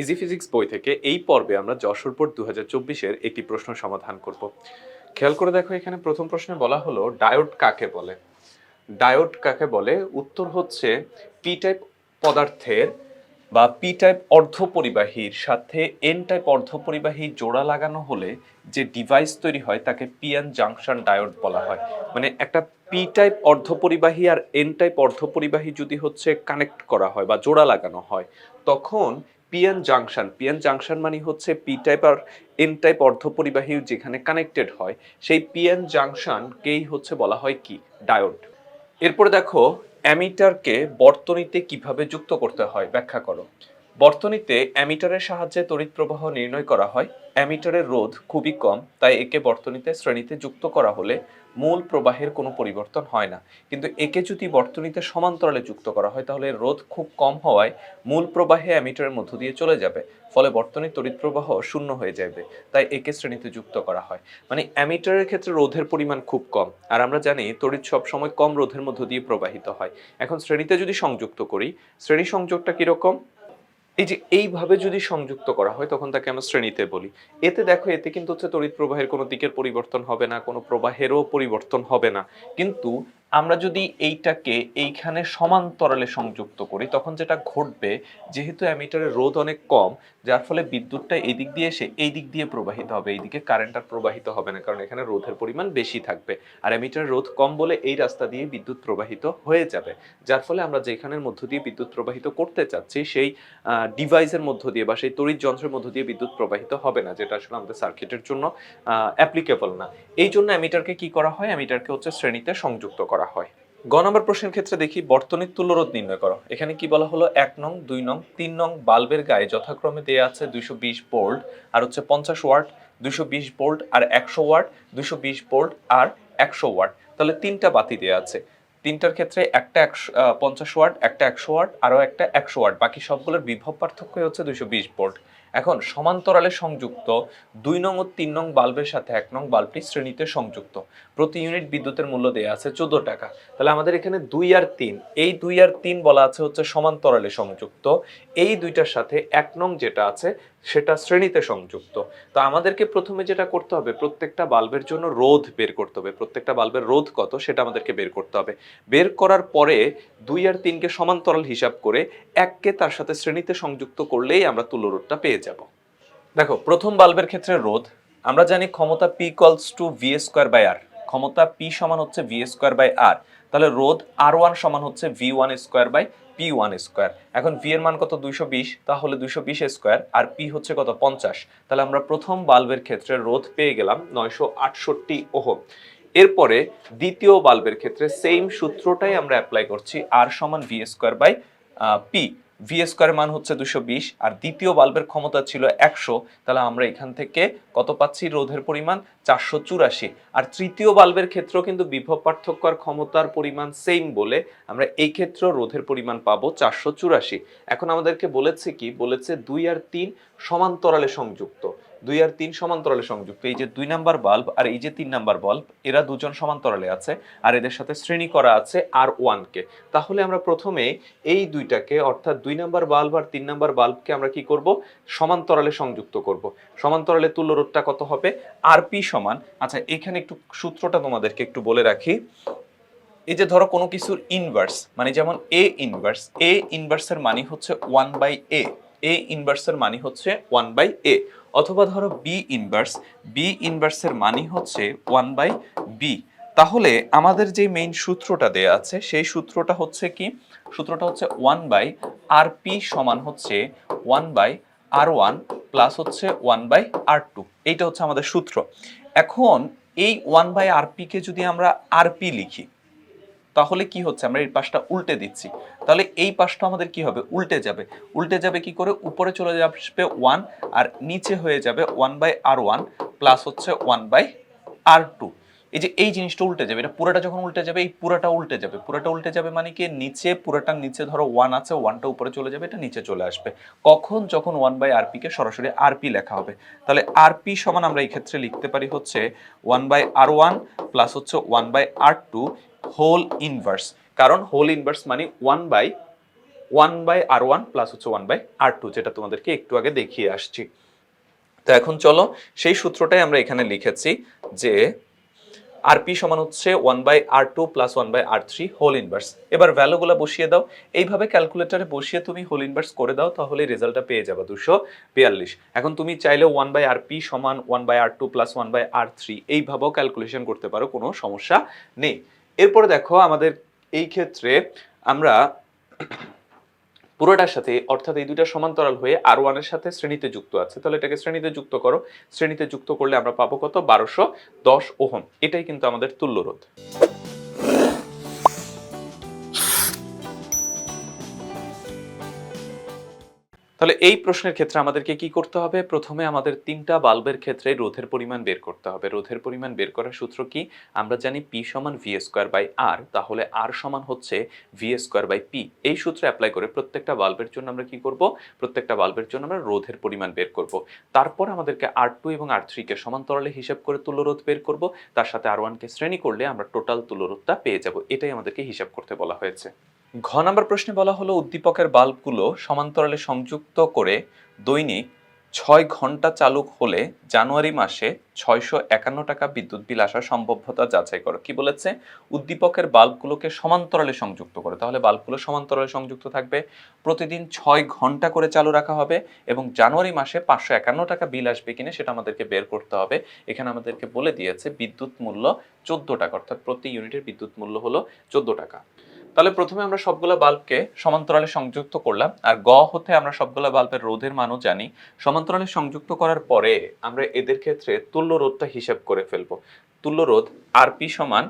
Easy physics বই থেকে এই পর্বে আমরা যশোর বোর্ড দু চব্বিশের একটি প্রশ্ন সমাধান করব। খেয়াল করে দেখো, এখানে প্রথম প্রশ্নে বলা হলো, ডায়োড কাকে বলে? ডায়োড কাকে বলে? উত্তর হচ্ছে পি টাইপ পদার্থের বা পি টাইপ অর্ধপরিবাহীর সাথে এন টাইপ অর্ধপরিবাহী জোড়া লাগানো হলে যে ডিভাইস তৈরি হয় তাকে পিএন জাংশন ডায়োড বলা হয়। মানে একটা পি টাইপ অর্ধপরিবাহী আর এন টাইপ অর্ধপরিবাহী যদি হচ্ছে কানেক্ট করা হয় বা জোড়া লাগানো হয়, তখন পিএন জাংশন পিএন জাংশন মানে হচ্ছে পি টাইপ আর এন টাইপ অর্ধপরিবাহী যেখানে কানেক্টেড হয়। সেই পিএন জাংশনকেই হচ্ছে বলা হয় কি? ডায়োড এরপর দেখো অ্যামিটারকে বর্তনীতে কীভাবে যুক্ত করতে হয়? ব্যাখ্যা করো। বর্তনীতে অ্যামিটারের সাহায্যে তড়িৎ প্রবাহ নির্ণয় করা হয়। অ্যামিটারের রোধ খুবই কম, তাই একে বর্তনীতে শ্রেণীতে যুক্ত করা হলে মূল প্রবাহের কোনো পরিবর্তন হয় না। কিন্তু একে যদি বর্তনীতে সমান্তরালে যুক্ত করা হয়, তাহলে রোধ খুব কম হওয়ায় মূল প্রবাহে অ্যামিটারের মধ্য দিয়ে চলে যাবে, ফলে বর্তনীর তড়িৎ প্রবাহ শূন্য হয়ে যাবে, তাই একে শ্রেণীতে যুক্ত করা হয়। মানে অ্যামিটারের ক্ষেত্রে রোধের পরিমাণ খুব কম, আর আমরা জানি তড়িৎ সবসময় কম রোধের মধ্য দিয়ে প্রবাহিত হয়। এখন শ্রেণীতে যদি সংযুক্ত করি, শ্রেণি সংযোগটা কীরকম? এই যে এইভাবে যদি সংযুক্ত করা হয়, তখন তাকে আমরা শ্রেণীতে বলি। এতে দেখো, এতে কিন্তু হচ্ছে তড়িৎ প্রবাহের কোনো দিকের পরিবর্তন হবে না, কোনো প্রবাহেরও পরিবর্তন হবে না। কিন্তু আমরা যদি এইটাকে এইখানে সমান্তরালে সংযুক্ত করি, তখন যেটা ঘটবে, যেহেতু অ্যামিটারের রোধ অনেক কম, যার ফলে বিদ্যুৎটা এই দিক দিয়ে এসে এই দিক দিয়ে প্রবাহিত হবে, এইদিকে কারেন্ট আর প্রবাহিত হবে না, কারণ এখানে রোধের পরিমাণ বেশি থাকবে। আর অ্যামিটারের রোধ কম বলে এই রাস্তা দিয়ে বিদ্যুৎ প্রবাহিত হয়ে যাবে। যার ফলে আমরা যেখানের মধ্য দিয়ে বিদ্যুৎ প্রবাহিত করতে চাচ্ছি, সেই ডিভাইসের মধ্য দিয়ে বা সেই তড়িৎ যন্ত্রের মধ্য দিয়ে বিদ্যুৎ প্রবাহিত হবে না, যেটা আসলে আমাদের সার্কিটের জন্য অ্যাপ্লিকেবল না। এই জন্য অ্যামিটারকে কি করা হয়? অ্যামিটারকে হচ্ছে শ্রেণীতে সংযুক্ত করা হয়। গ নম্বর প্রশ্নের ক্ষেত্রে দেখি, বর্তনীর তুল্যরোধ নির্ণয় করো। এখানে কি বলা হলো? এক নং, দুই নং, তিন নং বাল্বের গায়ে যথাক্রমে দেয়া আছে দুইশো বিশ বোল্ট আর হচ্ছে পঞ্চাশ ওয়াট, দুইশো বিশ বোল্ট আর একশো ওয়াট, দুইশো বিশ বোল্ট আর একশো ওয়াট। তাহলে তিনটা বাতি দেয়া আছে। তিনটার ক্ষেত্রে একটা একশো পঞ্চাশ ওয়াট, একটা একশো ওয়াট, আরও একটা একশো ওয়াট। বাকি সবগুলোর বিভব পার্থক্য হচ্ছে দুইশো বিশ ভোল্ট। এখন সমান্তরালে সংযুক্ত দুই নং ও তিন নং বাল্বের সাথে এক নং বাল্বটি শ্রেণীতে সংযুক্ত। প্রতি ইউনিট বিদ্যুতের মূল্য দেওয়া আছে চোদ্দ টাকা। তাহলে আমাদের এখানে দুই আর তিন, এই দুই আর তিন বলা আছে হচ্ছে সমান্তরালে সংযুক্ত। এই দুইটার সাথে এক নং যেটা আছে সেটা শ্রেণীতে সংযুক্ত। তো আমাদেরকে প্রথমে যেটা করতে হবে, প্রত্যেকটা বাল্বের জন্য রোধ বের করতে হবে। প্রত্যেকটা বাল্বের রোধ কত সেটা আমাদেরকে বের করতে হবে। বের করার পরে দুই আর তিনকে সমান্তরাল হিসাব করে এককে তার সাথে শ্রেণীতে সংযুক্ত করলেই আমরা তুল্যরোধটা পেয়ে যাব। দেখো, প্রথম বাল্বের ক্ষেত্রে রোধ। আমরা জানি ক্ষমতা P equals to V square by R ক্ষমতা পি সমান হচ্ছে ভি স্কোয়ার বাই আর তাহলে রোধ আর ওয়ান সমান হচ্ছে V one square by P one square এখন ভি এর মান কত? দুইশো বিশ। তাহলে দুইশো বিশ স্কোয়ার আর পি হচ্ছে কত? পঞ্চাশ। তাহলে আমরা প্রথম বাল্বের ক্ষেত্রে রোধ পেয়ে গেলাম নয়শো আটষট্টি ওহম। এরপরে দ্বিতীয় বাল্বের ক্ষেত্রে সেম সূত্রটাই আমরা অ্যাপ্লাই করছি আর সমান V square by P V স্কোয়ারের মান হচ্ছে দুশো বিশ, আর দ্বিতীয় বাল্বের ক্ষমতা ছিল একশো, তাহলে আমরা এখান থেকে কত পাচ্ছি? রোধের পরিমাণ চারশো চুরাশি। আর তৃতীয় বাল্বের ক্ষেত্রেও কিন্তু বিভব পার্থক্য আর ক্ষমতার পরিমাণ সেম বলে আমরা এই ক্ষেত্রেও রোধের পরিমাণ পাবো চারশো চুরাশি। এখন আমাদেরকে বলেছে কি? বলেছে দুই আর তিন সমান্তরালে সংযুক্ত। দুই আর তিন সমান্তরালে সংযুক্ত। এই যে দুই নাম্বার বাল্ব আর এই যে তিন নাম্বার বাল্ব এরা দুজন সমান্তরালে আছে, আর এদের সাথে শ্রেণি করা আছে আর ওয়ানকে তাহলে আমরা প্রথমে এই দুইটাকে, অর্থাৎ দুই নাম্বার বাল্ব আর তিন নাম্বার বাল্বকে আমরা কি করব? সমান্তরালে সংযুক্ত করব। সমান্তরালে তুল্যরোধটা কত হবে? আর পি সমান আচ্ছা এখানে একটু সূত্রটা তোমাদেরকে একটু বলে রাখি। এই যে ধরো কোনো কিছুর ইনভার্স মানে যেমন এ ইনভার্স এ ইনভার্সের মানে হচ্ছে ওয়ান বাই এ এ ইনভার্সের মানে হচ্ছে ওয়ান বাই এ অথবা ধরো বি ইনভার্স বি ইনভার্সের মানে হচ্ছে ওয়ান বাই বি তাহলে আমাদের যে মেইন সূত্রটা দেয়া আছে, সেই সূত্রটা হচ্ছে কি? সূত্রটা হচ্ছে ওয়ান বাই আর পি সমান হচ্ছে one by R one plus হচ্ছে ওয়ান বাই আর টু এইটা হচ্ছে আমাদের সূত্র। এখন এই ওয়ান বাই আর কে যদি আমরা আর পি লিখি তাহলে কি হচ্ছে? আমরা এই পাশটা উল্টে দিচ্ছি। তাহলে এই পাশটা আমাদের কি হবে? উল্টে যাবে। উল্টে যাবে কি করে? উপরে চলে যাবে ওয়ান আর নিচে হয়ে যাবে one by R one plus হচ্ছে ওয়ান বাই আর টু এই যে এই জিনিসটা উল্টে যাবে, এটা পুরোটা যখন উল্টে যাবে, এই পুরোটা উল্টে যাবে। পুরোটা উল্টে যাবে মানে কি? নিচে পুরোটার নিচে ধরো ওয়ান আছে ওয়ানটা উপরে চলে যাবে, এটা নিচে চলে আসবে। কখন? যখন ওয়ান বাই আরপি কে সরাসরি আরপি লেখা হবে। তাহলে আরপি সমান আমরা এই ক্ষেত্রে লিখতে পারি হচ্ছে one by R one plus হচ্ছে one by R two whole inverse কারণ হোল ইনভার্স মানে one by one by R one plus হচ্ছে ওয়ান বাই আর টু যেটা তোমাদেরকে একটু আগে দেখিয়ে আসছি। তো এখন চলো, সেই সূত্রটাই আমরা এখানে লিখেছি যে আর পি সমান হচ্ছে one by R two plus one by R three whole inverse এবার ভ্যালুগুলো বসিয়ে দাও। এইভাবে ক্যালকুলেটারে বসিয়ে তুমি হোল ইনভার্স করে দাও, তাহলে রেজাল্টটা পেয়ে যাবে দুশো বিয়াল্লিশ। এখন তুমি চাইলে ওয়ান বাই আর পি সমান one by R two plus one by R three এইভাবেও ক্যালকুলেশন করতে পারো, কোনো সমস্যা নেই। এরপরে দেখো আমাদের এই ক্ষেত্রে আমরা পুরোটার সাথে, অর্থাৎ এই দুইটা সমান্তরাল হয়ে আর ওয়ানের সাথে শ্রেণীতে যুক্ত আছে। তাহলে এটাকে শ্রেণীতে যুক্ত করো। শ্রেণীতে যুক্ত করলে আমরা পাবো কত? বারোশো দশ ওহম। এটাই কিন্তু আমাদের তুল্য রোধ। তাহলে এই প্রশ্নের ক্ষেত্রে আমাদেরকে কি করতে হবে? প্রথমে আমাদের তিনটা বাল্বের ক্ষেত্রে রোধের পরিমাণ বের করতে হবে। রোধের পরিমাণ বের করার সূত্র কি? আমরা জানি পি সমান ভি স্কোয়ার বাই আর তাহলে আর সমান হচ্ছে ভি স্কোয়ার বাই পি এই সূত্র অ্যাপ্লাই করে প্রত্যেকটা বাল্বের জন্য আমরা কি করব? প্রত্যেকটা বাল্বের জন্য আমরা রোধের পরিমাণ বের করব। তারপর আমাদেরকে আর টু এবং আর থ্রিকে সমান্তরালে হিসাব করে তুল্যরোধ বের করব। তার সাথে আর ওয়ানকে শ্রেণি করলে আমরা টোটাল তুল্যরোধটা পেয়ে যাব। এটাই আমাদেরকে হিসাব করতে বলা হয়েছে। ঘ নাম্বার প্রশ্নে বলা হলো, উদ্দীপকের বাল্বগুলো সমান্তরালে সংযুক্ত করে দৈনিক ছয় ঘণ্টা চালু হলে জানুয়ারি মাসে ছয়শো একান্ন টাকা বিদ্যুৎ বিল আসার সম্ভাব্যতা যাচাই করো। কি বলেছে? উদ্দীপকের বাল্বগুলোকে সমান্তরালে সংযুক্ত করে। তাহলে বাল্বগুলো সমান্তরালে সংযুক্ত থাকবে, প্রতিদিন ছয় ঘণ্টা করে চালু রাখা হবে এবং জানুয়ারি মাসে পাঁচশো একান্ন টাকা বিল আসবে কিনা সেটা আমাদেরকে বের করতে হবে। এখানে আমাদেরকে বলে দিয়েছে, বিদ্যুৎ মূল্য চোদ্দ টাকা, অর্থাৎ প্রতি ইউনিটের বিদ্যুৎ মূল্য হলো চোদ্দ টাকা। তাহলে প্রথমে আমরা সবগুলো বাল্বকে সমান্তরালে সংযুক্ত করলাম, আর গ হতে আমরা সবগুলো বাল্বের রোধের মানও জানি। সমান্তরালে সংযুক্ত করার পরে আমরা এদের ক্ষেত্রে তুল্য রোধটা হিসাব করে ফেলব। তুল্য রোধ আর পি সমান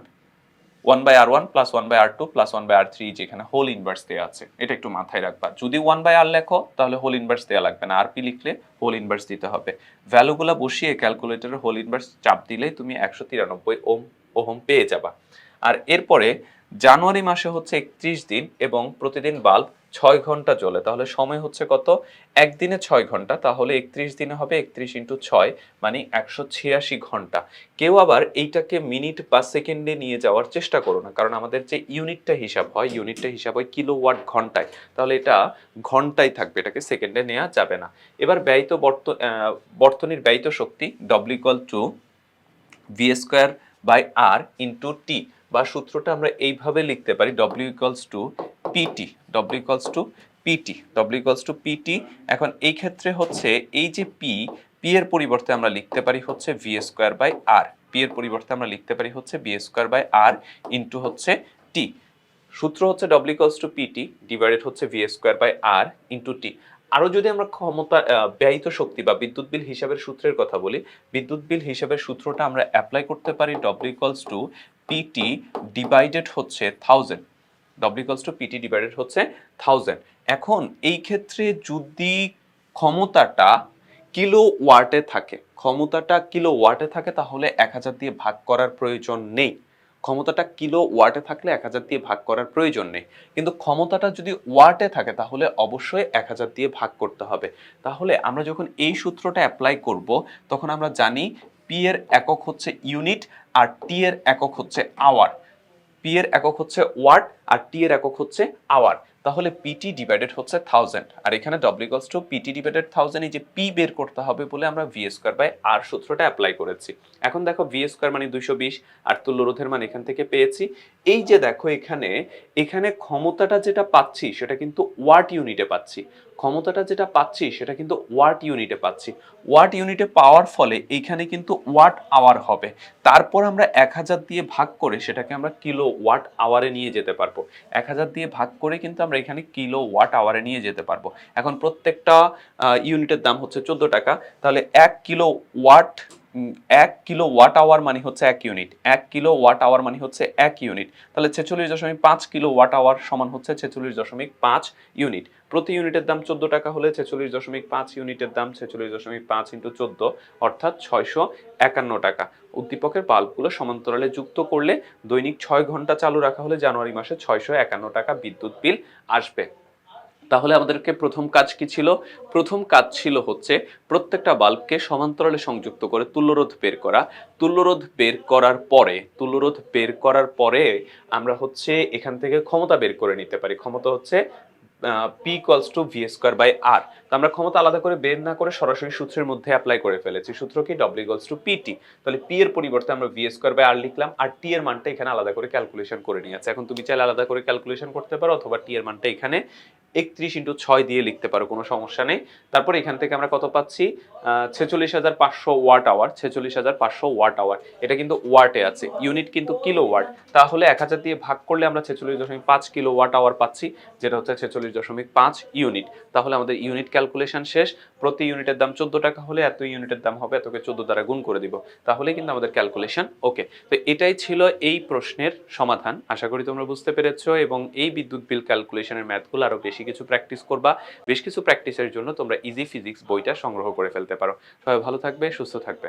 one by R one plus one by R two plus one by R three যেখানে হোল ইনভার্স দেওয়া আছে। এটা একটু মাথায় রাখবা। যদি ওয়ান বাই আর লেখো, তাহলে হোল ইনভার্স দেওয়া লাগবে না। আর পি লিখলে হোল ইনভার্স দিতে হবে। ভ্যালুগুলো বসিয়ে ক্যালকুলেটরে হোল ইনভার্স চাপ দিলেই তুমি একশো তিরানব্বই ওম ওহম পেয়ে যাবা। আর এরপরে জানুয়ারি মাসে হচ্ছে একত্রিশ দিন এবং প্রতিদিন বাল্ব ছয় ঘণ্টা জ্বলে। তাহলে সময় হচ্ছে কত? একদিনে ছয় ঘণ্টা, তাহলে একত্রিশ দিনে হবে একত্রিশ ইন্টু ছয় মানে একশো ছিয়াশি ঘণ্টা। কেউ আবার এইটাকে মিনিট বা সেকেন্ডে নিয়ে যাওয়ার চেষ্টা করো না, কারণ আমাদের যে ইউনিটটা হিসাব হয়, ইউনিটটা হিসাব হয় কিলো ওয়াট ঘন্টায়। তাহলে এটা ঘন্টায় থাকবে, এটাকে সেকেন্ডে নেওয়া যাবে না। এবার ব্যয়িত বর্ত বর্তনীর ব্যয়িত শক্তি W to V square by R into T বা সূত্রটা আমরা এইভাবে লিখতে পারি W equals to P T W equals to P T W equals to P T এখন এই ক্ষেত্রে হচ্ছে এই যে পি পি এর পরিবর্তে আমরা লিখতে পারি হচ্ছে V square by R P এর পরিবর্তে আমরা লিখতে পারি হচ্ছে V square by R into হচ্ছে টি সূত্র হচ্ছে W equals to P T divided হচ্ছে V square by R into T আরও যদি আমরা ক্ষমতা ব্যয়িত শক্তি বা বিদ্যুৎ বিল হিসাবের সূত্রের কথা বলি, বিদ্যুৎ বিল হিসাবের সূত্রটা আমরা অ্যাপ্লাই করতে পারি W equals to P T divided হচ্ছে thousand W equals to P T divided হচ্ছে থাউজেন্ড এখন এই ক্ষেত্রে যদি ক্ষমতাটা কিলো ওয়াটে থাকে, ক্ষমতাটা কিলো ওয়াটে থাকে তাহলে এক হাজার দিয়ে ভাগ করার প্রয়োজন নেই। ক্ষমতাটা কিলো ওয়াটে থাকলে এক হাজার দিয়ে ভাগ করার প্রয়োজন নেই। কিন্তু ক্ষমতাটা যদি ওয়াটে থাকে তাহলে অবশ্যই এক হাজার দিয়ে ভাগ করতে হবে। তাহলে আমরা যখন এই সূত্রটা অ্যাপ্লাই করব, তখন আমরা জানি পি এর একক হচ্ছে ইউনিট আর টি এর একক হচ্ছে আওয়ার পি এর একক হচ্ছে ওয়াট আর টি এর একক হচ্ছে আওয়ার তাহলে পিটি ডিভাইডেড হচ্ছে থাউজেন্ড আর এখানে W equals to P T divided thousand এই যে পি বের করতে হবে বলে আমরা ভি স্কোয়ার বাই আর সূত্রটা অ্যাপ্লাই করেছি। এখন দেখো ভি স্কোয়ার মানে দুইশো বিশ আর তুল্যরোধের মান এখান থেকে পেয়েছি। এই যে দেখো এখানে এখানে ক্ষমতাটা যেটা পাচ্ছি সেটা কিন্তু ওয়াট ইউনিটে পাচ্ছি। ক্ষমতাটা যেটা পাচ্ছি, সেটা কিন্তু ওয়াট ইউনিটে পাচ্ছি। ওয়াট ইউনিটে পাওয়ার ফলে এইখানে কিন্তু ওয়াট আওয়ার হবে। তারপর আমরা এক হাজার দিয়ে ভাগ করে সেটাকে আমরা কিলো ওয়াট আওয়ারে নিয়ে যেতে পারব। এক হাজার দিয়ে ভাগ করে কিন্তু আমরা এখানে কিলো ওয়াট আওয়ারে নিয়ে যেতে পারব। এখন প্রত্যেকটা ইউনিটের দাম হচ্ছে চোদ্দ টাকা। তাহলে এক কিলো ওয়াট এক কিলো ওয়াট আওয়ার মানে হচ্ছে এক ইউনিট এক কিলো ওয়াট আওয়ার মানে হচ্ছে এক ইউনিট তাহলে ছেচল্লিশ দশমিক পাঁচ কিলো ওয়াট আওয়ার সমান হচ্ছে ছেচল্লিশ দশমিক পাঁচ ইউনিট প্রতি ইউনিটের দাম চোদ্দ টাকা হলে ছেচল্লিশ দশমিক পাঁচ ইউনিটের দাম ছেচল্লিশ দশমিক পাঁচ ইন্টু চোদ্দ, অর্থাৎ ছয়শো একান্ন টাকা। উদ্দীপকের বাল্বগুলো সমান্তরালে যুক্ত করলে দৈনিক ছয় ঘণ্টা চালু রাখা হলে জানুয়ারি মাসে ছয়শো একান্ন টাকা বিদ্যুৎ বিল আসবে। তাহলে আমাদেরকে প্রথম কাজ কি ছিল? প্রথম কাজ ছিল হচ্ছে প্রত্যেকটা বাল্বকে সমান্তরালে সংযুক্ত করে তুল্যরোধ বের করা। তুল্যরোধ বের করার পরে, তুল্যরোধ বের করার পরে আমরা হচ্ছে এখান থেকে ক্ষমতা বের করে নিতে পারি। ক্ষমতা হচ্ছে P equals to V square by R তো আমরা ক্ষমতা আলাদা করে বের না করে সরাসরি সূত্রের মধ্যে অ্যাপ্লাই করে ফেলেছি। সূত্র কি? W equals to P T তাহলে পি এর পরিবর্তে আমরা ভি স্কোয়ার বাই আর লিখলাম। আর টি এর মানটা এখানে আলাদা করে ক্যালকুলেশন করে নিয়ে নিয়েছে। এখন তুমি চাইলে আলাদা করে ক্যালকুলেশন করতে পারো অথবা টি এর মানটা এখানে একত্রিশ ইন্টু ছয় দিয়ে লিখতে পারো, কোনো সমস্যা নেই। তারপর এখান থেকে আমরা কত পাচ্ছি? ছেচল্লিশ হাজার পাঁচশো ওয়াট আওয়ার, ছেচল্লিশ হাজার পাঁচশো ওয়াট আওয়ার। এটা কিন্তু ওয়াটে আছে, ইউনিট কিন্তু কিলো ওয়াট তাহলে এক হাজার দিয়ে ভাগ করলে আমরা ছেচল্লিশ দশমিক পাঁচ কিলো ওয়াট আওয়ার পাচ্ছি, যেটা হচ্ছে ছেচল্লিশ দশমিক পাঁচ ইউনিট। তাহলে আমাদের ইউনিট ক্যালকুলেশন শেষ। প্রতি ইউনিটের দাম চোদ্দ টাকা হলে এত ইউনিটের দাম হবে, এতকে চোদ্দ দ্বারা গুণ করে দিব। তাহলে কিন্তু আমাদের ক্যালকুলেশন ওকে। তো এটাই ছিল এই প্রশ্নের সমাধান। আশা করি তোমরা বুঝতে পেরেছ এবং এই বিদ্যুৎ বিল ক্যালকুলেশনের ম্যাথগুলো আরও বেশি কিছু প্র্যাকটিস করবা, বেশ কিছু প্র্যাকটিসের জন্য তোমরা ইজি ফিজিক্স বইটা সংগ্রহ করে ফেলতে পারো। সবাই ভালো থাকবে, সুস্থ থাকবে।